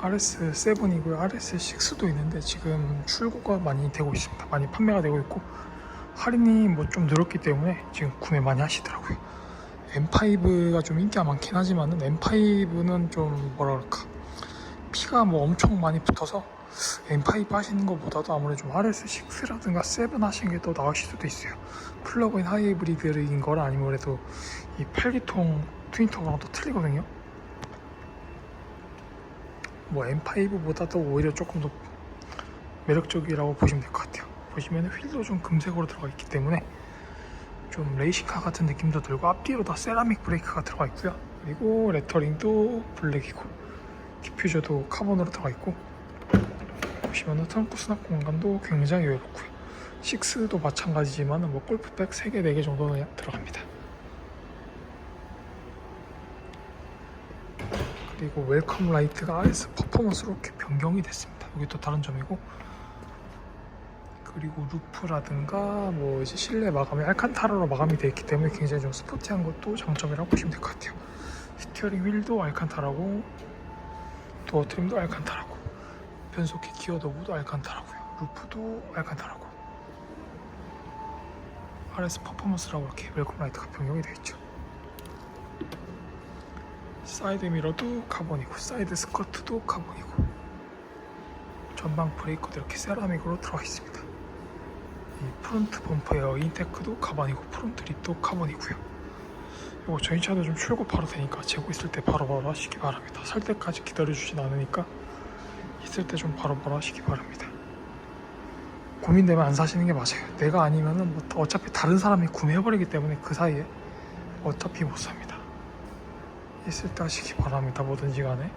RS7이고요. RS6도 있는데 지금 출고가 많이 되고 있습니다. 많이 판매가 되고 있고 할인이 뭐 좀 늘었기 때문에 지금 구매 많이 하시더라고요. M5가 좀 인기가 많긴 하지만은 M5는 좀 그럴까 피가 뭐 엄청 많이 붙어서 M5 하시는 것보다도 아무래도 좀 RS6라든가 7 하시는 게 더 나으실 수도 있어요. 플러그인 하이브리드인 거라 아니면 그래도 이 8기통 트윈터보랑 또 틀리거든요. 뭐 M5보다도 오히려 조금 더 매력적이라고 보시면 될 것 같아요. 보시면 휠도 좀 금색으로 들어가 있기 때문에 좀 레이싱카 같은 느낌도 들고 앞뒤로 다 세라믹 브레이크가 들어가 있고요. 그리고 레터링도 블랙이고 디퓨저도 카본으로 들어가 있고 보시면은 트렁크 수납 공간도 굉장히 외롭고요. 6도 마찬가지지만 뭐 골프백 3개, 4개 정도는 들어갑니다. 그리고 웰컴 라이트가 RS 퍼포먼스로 이렇게 변경이 됐습니다. 여기 또 다른 점이고 그리고 루프라든가 뭐 이제 실내 마감이 알칸타라로 마감이 되어 있기 때문에 굉장히 좀 스포티한 것도 장점이라고 보시면 될 것 같아요. 스티어링 휠도 알칸타라고 도어 트림도 알칸타라고 변속기 기어 도구도 알칸타라고요. 루프도 알칸타라고 RS 퍼포먼스라고 이렇게 웰컴 라이트가 변경이 되어 있죠. 사이드 미러도 카본이고 사이드 스커트도 카본이고 전방 브레이크도 이렇게 세라믹으로 들어가 있습니다. 이 프론트 범퍼 에어 인테크도 카본이고 프론트 립도 카본이고요. 이거 저희 차도 좀 출고 바로 되니까 재고 있을 때 바로 바로 하시기 바랍니다. 살 때까지 기다려주진 않으니까 있을 때 좀 바로바로 하시기 바랍니다. 고민되면 안 사시는 게 맞아요. 내가 아니면은 뭐 어차피 다른 사람이 구매해버리기 때문에 그 사이에 어차피 못 삽니다. 있을 때 하시기 바랍니다. 뭐든지 간에.